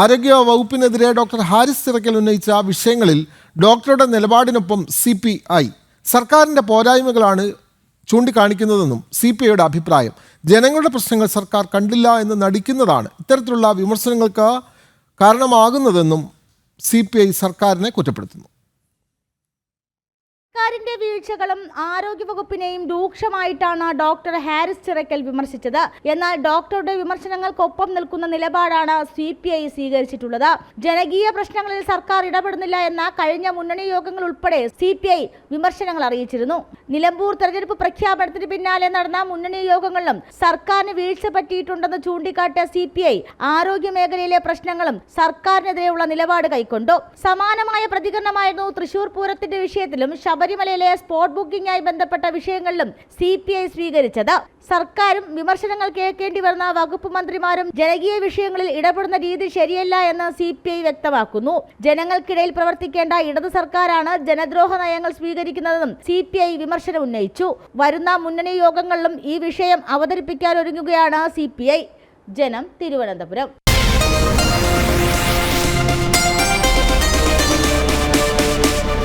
ആരോഗ്യ വകുപ്പിനെതിരെ ഡോക്ടർ ഹാരിസ് തിറക്കൽ ഉന്നയിച്ച വിഷയങ്ങളിൽ ഡോക്ടറുടെ നിലപാടിനൊപ്പം സി പി ഐ. സർക്കാരിന്റെ പോരായ്മകളാണ് ചൂണ്ടിക്കാണിക്കുന്നതെന്നും സി പി ഐയുടെ അഭിപ്രായം. ജനങ്ങളുടെ പ്രശ്നങ്ങൾ സർക്കാർ കണ്ടില്ല എന്ന് നടിക്കുന്നതാണ് ഇത്തരത്തിലുള്ള വിമർശനങ്ങൾക്ക് കാരണമാകുന്നതെന്നും സി പി ഐ സർക്കാരിനെ കുറ്റപ്പെടുത്തുന്നു. സർക്കാരിന്റെ വീഴ്ചകളും ആരോഗ്യവകുപ്പിനെയും രൂക്ഷമായിട്ടാണ് ഡോക്ടർ ഹാരിസ് ചിറക്കൽ വിമർശിച്ചത്. എന്നാൽ ഡോക്ടറുടെ വിമർശനങ്ങൾക്കൊപ്പം നിൽക്കുന്ന നിലപാടാണ് സി പി ഐ സ്വീകരിച്ചിട്ടുള്ളത്. ജനകീയ പ്രശ്നങ്ങളിൽ സർക്കാർ ഇടപെടുന്നില്ല എന്ന കഴിഞ്ഞ മുന്നണി യോഗങ്ങൾ ഉൾപ്പെടെ സി പി ഐ വിമർശനങ്ങൾ അറിയിച്ചിരുന്നു. നിലമ്പൂർ തെരഞ്ഞെടുപ്പ് പ്രഖ്യാപനത്തിന് പിന്നാലെ നടന്ന മുന്നണി യോഗങ്ങളിലും സർക്കാരിന് വീഴ്ച പറ്റിയിട്ടുണ്ടെന്ന് ചൂണ്ടിക്കാട്ടിയ സി പി ഐ ആരോഗ്യ മേഖലയിലെ പ്രശ്നങ്ങളും സർക്കാരിനെതിരെയുള്ള നിലപാട് കൈക്കൊണ്ടു. സമാനമായ പ്രതികരണമായിരുന്നു തൃശൂർ പൂരത്തിന്റെ വിഷയത്തിലും ശബരിമലയിലെ സ്പോട്ട് ബുക്കിംഗുമായി ബന്ധപ്പെട്ട വിഷയങ്ങളിലും സി പി ഐ സ്വീകരിച്ചത്. സർക്കാരും വിമർശനങ്ങൾ കേൾക്കേണ്ടി വരുന്ന വകുപ്പ് മന്ത്രിമാരും ജനകീയ വിഷയങ്ങളിൽ ഇടപെടുന്ന രീതി ശരിയല്ല എന്ന് സി പി ഐ വ്യക്തമാക്കുന്നു. ജനങ്ങൾക്കിടയിൽ പ്രവർത്തിക്കേണ്ട ഇടതു സർക്കാരാണ് ജനദ്രോഹ നയങ്ങൾ സ്വീകരിക്കുന്നതെന്നും സി പി ഐ വിമർശനം ഉന്നയിച്ചു. വരുന്ന മുന്നണി യോഗങ്ങളിലും ഈ വിഷയം അവതരിപ്പിക്കാൻ ഒരുങ്ങുകയാണ് സി പി ഐ ജനം തിരുവനന്തപുരം.